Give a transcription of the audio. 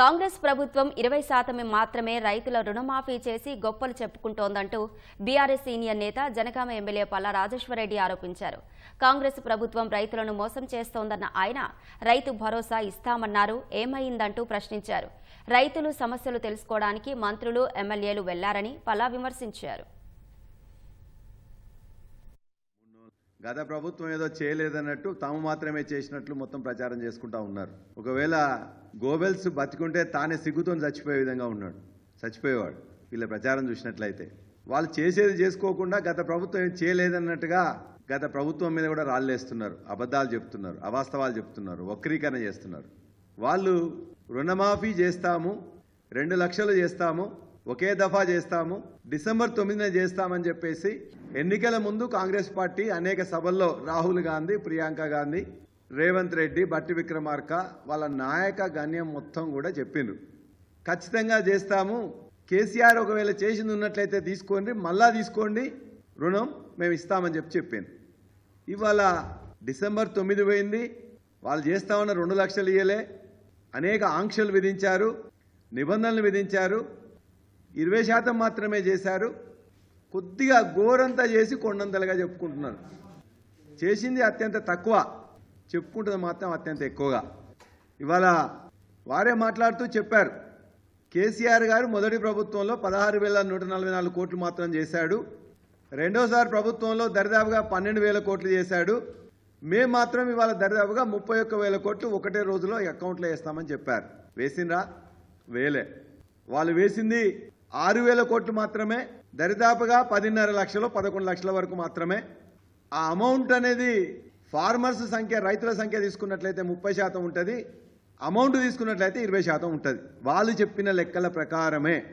కాంగ్రెస్ ప్రభుత్వం ఇరవై శాతమే మాత్రమే రైతుల రుణమాఫీ చేసి గొప్పలు చెప్పుకుంటోందంటూ బీఆర్ఎస్ సీనియర్ నేత జనగామ ఎమ్మెల్యే పల్లా రాజేశ్వరరెడ్డి ఆరోపించారు. కాంగ్రెస్ ప్రభుత్వం రైతులను మోసం చేస్తోందన్న ఆయన రైతు భరోసా ఇస్తామన్నారు ఏమైందంటూ ప్రశ్నించారు. రైతులు సమస్యలు తెలుసుకోవడానికి మంత్రులు ఎమ్మెల్యేలు వెళ్ళారని పల్లా విమర్శించారు. గత ప్రభుత్వం ఏదో చేయలేదన్నట్టు తాము మాత్రమే చేసినట్లు మొత్తం ప్రచారం చేసుకుంటా ఉన్నారు. ఒకవేళ గోబెల్స్ బతికుంటే తానే సిగ్గుతో చచ్చిపోయే విధంగా ఉన్నాడు. చచ్చిపోయేవాడు. వీళ్ళ ప్రచారం చూసినట్లయితే. వాళ్ళు చేసేది చేసుకోకుండా గత ప్రభుత్వం ఏం చేయలేదన్నట్టుగా గత ప్రభుత్వం మీద కూడా రాళ్ళేస్తున్నారు. అబద్ధాలు చెప్తున్నారు. అవాస్తవాలు చెప్తున్నారు. వక్రీకరణ చేస్తున్నారు. వాళ్ళు రుణమాఫీ చేస్తాము. రెండు లక్షలు చేస్తాము. ఒకే దఫా చేస్తాము. డిసెంబర్ తొమ్మిదిన చేస్తామని చెప్పేసి ఎన్నికల ముందు కాంగ్రెస్ పార్టీ అనేక సభల్లో రాహుల్ గాంధీ ప్రియాంక గాంధీ రేవంత్ రెడ్డి బట్టి విక్రమార్క వాళ్ళ నాయక గణ్యం మొత్తం కూడా చెప్పిండ్రు. ఖచ్చితంగా చేస్తాము. కేసీఆర్ ఒకవేళ చేసింది ఉన్నట్లయితే తీసుకోండి మళ్ళా తీసుకోండి రుణం మేము ఇస్తామని చెప్పి చెప్పింది ఇవాళ డిసెంబర్ తొమ్మిది పోయింది. వాళ్ళు చేస్తామన్న రెండు లక్షలు ఇయ్యలే. అనేక ఆంక్షలు విధించారు నిబంధనలు విధించారు. ఇరవై శాతం మాత్రమే చేశారు. కొద్దిగా గోరంతా చేసి కొండంతలుగా చెప్పుకుంటున్నారు. చేసింది అత్యంత తక్కువ. చెప్పుకుంటుంది మాత్రం అత్యంత ఎక్కువగా. ఇవాళ వారే మాట్లాడుతూ చెప్పారు. కేసీఆర్ గారు మొదటి ప్రభుత్వంలో పదహారు వేల నూట నలభై నాలుగు కోట్లు మాత్రం చేశాడు. రెండోసారి ప్రభుత్వంలో దరిదాపుగా పన్నెండు వేల కోట్లు చేశాడు. మేము మాత్రం ఇవాళ దరిదాపుగా ముప్పై ఒక్క వేల కోట్లు ఒకటే రోజులో అకౌంట్లో వేస్తామని చెప్పారు. వేసిండ్రా? వేలే వాళ్ళు వేసింది ఆరు వేల కోట్లు మాత్రమే దరిదాపుగా పదిన్నర లక్షలు పదకొండు లక్షల వరకు మాత్రమే. ఆ అమౌంట్ అనేది ఫార్మర్స్ సంఖ్య రైతుల సంఖ్య తీసుకున్నట్లయితే ముప్పై శాతం ఉంటుంది. అమౌంట్ తీసుకున్నట్లయితే ఇరవై శాతం ఉంటుంది. వాళ్ళు చెప్పిన లెక్కల ప్రకారమే.